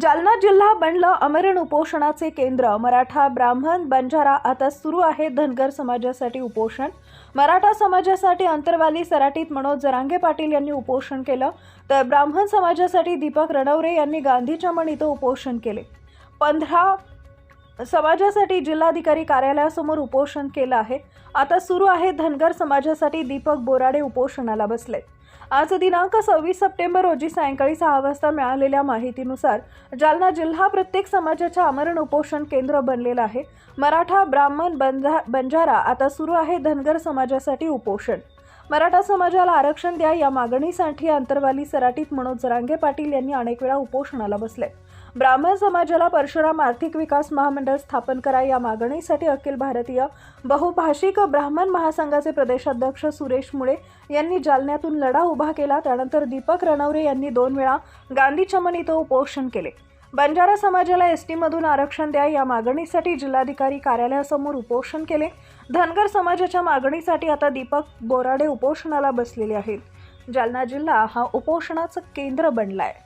जालना जिल्हा बनलं अमरण उपोषणाचे केंद्र. मराठा ब्राह्मण बंजारा आता सुरू आहे धनगर समाजासाठी उपोषण. मराठा समाजासाठी अंतरवाली सराटीत मनोज जरांगे पाटील यांनी उपोषण केलं. तर ब्राह्मण समाजासाठी दीपक रणवरे यांनी गांधी चमन इथं उपोषण केले. पंधरा समाजासाठी जिल्हाधिकारी कार्यालयासमोर उपोषण केलं आहे. आता सुरू आहे धनगर समाजासाठी दीपक बोराडे उपोषणाला बसले आज दिनांक सव्वीस सप्टेंबर रोजी सायंकाळी सहा वाजता मिळालेल्या माहितीनुसार जालना जिल्हा प्रत्येक समाजाच्या आमरण उपोषण केंद्र बनलेलं आहे. मराठा ब्राह्मण बंजा बंजारा आता सुरू आहे धनगर समाजासाठी उपोषण. मराठा समाजाला आरक्षण द्या या मागणीसाठी अंतरवाली सराटीत मनोज जरांगे पाटील यांनी अनेक वेळा उपोषणाला बसले ब्राह्मण समाजाला परशुराम आर्थिक विकास महामंडळ स्थापन करा या मागणीसाठी अखिल भारतीय बहुभाषिक ब्राह्मण महासंघाचे प्रदेशाध्यक्ष सुरेश मुळे यांनी जालन्यातून लढा उभा केला. त्यानंतर दीपक रणवरे यांनी दोन वेळा गांधी चमन इथं उपोषण केले. बंजारा समाजाला एस टीमधून आरक्षण द्या या मागणीसाठी जिल्हाधिकारी कार्यालयासमोर उपोषण केले. धनगर समाजाच्या मागणीसाठी आता दीपक बोराडे उपोषणाला बसलेले आहेत. जालना जिल्हा हा उपोषणाचं केंद्र बनला आहे